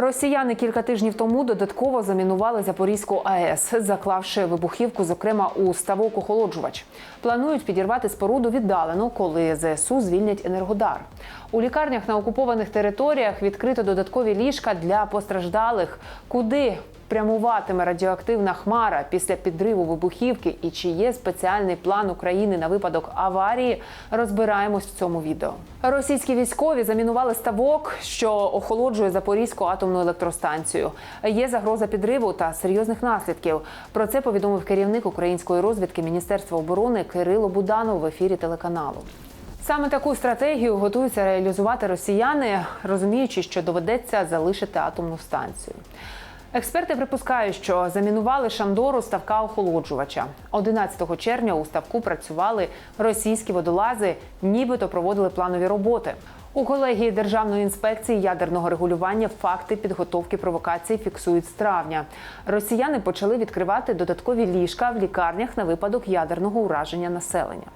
Росіяни кілька тижнів тому додатково замінували Запорізьку АЕС, заклавши вибухівку, зокрема у ставок охолоджувач. Планують підірвати споруду віддалено, коли ЗСУ звільнять енергодар. У лікарнях на окупованих територіях відкрито додаткові ліжка для постраждалих. Куди прямуватиме радіоактивна хмара після підриву вибухівки і чи є спеціальний план України на випадок аварії, розбираємось в цьому відео. Російські військові замінували ставок, що охолоджує Запорізьку атомну електростанцію. Є загроза підриву та серйозних наслідків. Про це повідомив керівник української розвідки Міністерства оборони Кирило Буданов в ефірі телеканалу. Саме таку стратегію готуються реалізувати росіяни, розуміючи, що доведеться залишити атомну станцію. Експерти припускають, що замінували Шандору ставка охолоджувача. 11 червня у ставку працювали російські водолази, нібито проводили планові роботи. У колегії Державної інспекції ядерного регулювання факти підготовки провокацій фіксують з травня. Росіяни почали відкривати додаткові ліжка в лікарнях на випадок ядерного ураження населення.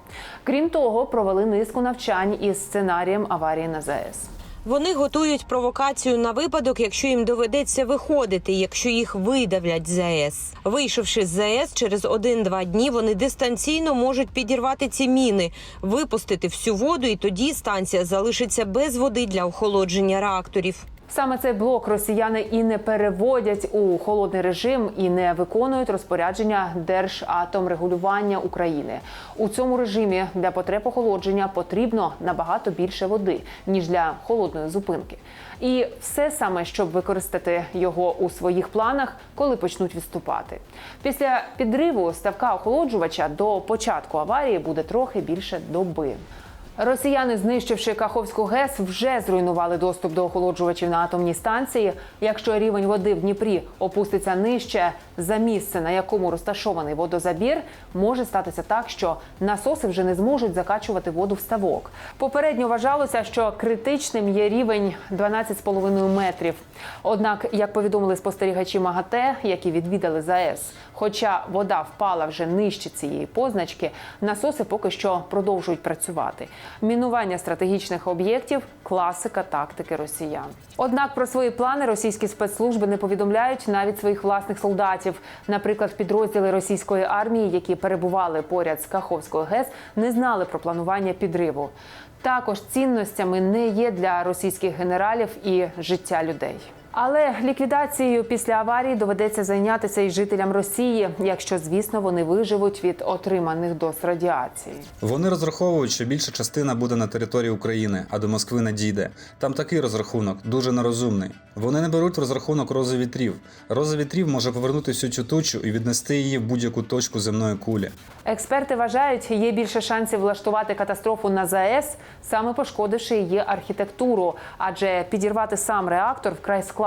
Крім того, провели низку навчань із сценарієм аварії на ЗАЕС. Вони готують провокацію на випадок, якщо їм доведеться виходити, якщо їх видавлять з ЗАЕС. Вийшовши з ЗАЕС, через один-два дні вони дистанційно можуть підірвати ці міни, випустити всю воду, і тоді станція залишиться без води для охолодження реакторів. Саме цей блок росіяни і не переводять у холодний режим і не виконують розпорядження Держатомрегулювання України. У цьому режимі для потреб охолодження потрібно набагато більше води ніж для холодної зупинки. І все саме, щоб використати його у своїх планах, коли почнуть відступати. Після підриву ставка охолоджувача до початку аварії буде трохи більше доби. Росіяни, знищивши Каховську ГЕС, вже зруйнували доступ до охолоджувачів на атомній станції. Якщо рівень води в Дніпрі опуститься нижче за місце, на якому розташований водозабір, може статися так, що насоси вже не зможуть закачувати воду в ставок. Попередньо вважалося, що критичним є рівень 12,5 метрів. Однак, як повідомили спостерігачі МАГАТЕ, які відвідали ЗАЕС, хоча вода впала вже нижче цієї позначки, насоси поки що продовжують працювати. Мінування стратегічних об'єктів класика тактики росіян. Однак про свої плани російські спецслужби не повідомляють навіть своїх власних солдатів. Наприклад, підрозділи російської армії, які перебували поряд з Каховською ГЕС, не знали про планування підриву. Також цінностями не є для російських генералів і життя людей. Але ліквідацією після аварії доведеться зайнятися і жителям Росії, якщо звісно вони виживуть від отриманих доз радіації. Вони розраховують, що більша частина буде на території України, а до Москви не дійде. Там такий розрахунок, дуже нерозумний. Вони не беруть в розрахунок рози вітрів. Роза вітрів може повернути всю цю тучу і віднести її в будь-яку точку земної кулі. Експерти вважають, є більше шансів влаштувати катастрофу на ЗАЕС, саме пошкодивши її архітектуру, адже підірвати сам реактор вкрай складно.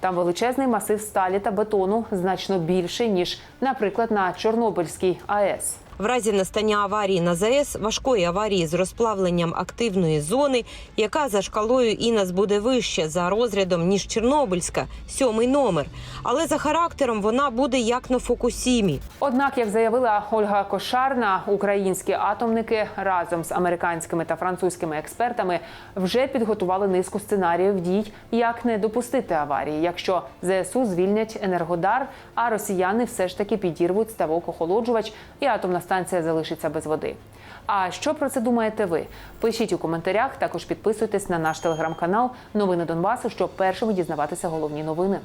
Там величезний масив сталі та бетону значно більше ніж, наприклад, на Чорнобильській АЕС. В разі настання аварії на ЗАЕС, важкої аварії з розплавленням активної зони, яка за шкалою ІНАС буде вище за розрядом ніж Чорнобильська, сьомий номер. Але за характером вона буде як на Фукусімі. Однак, як заявила Ольга Кошарна, українські атомники разом з американськими та французькими експертами вже підготували низку сценаріїв дій, як не допустити аварії, якщо ЗСУ звільнять енергодар, а росіяни все ж таки підірвуть ставок охолоджувач і атомна станція залишиться без води. А що про це думаєте ви? Пишіть у коментарях. Також підписуйтесь на наш телеграм-канал Новини Донбасу, щоб першими дізнаватися головні новини.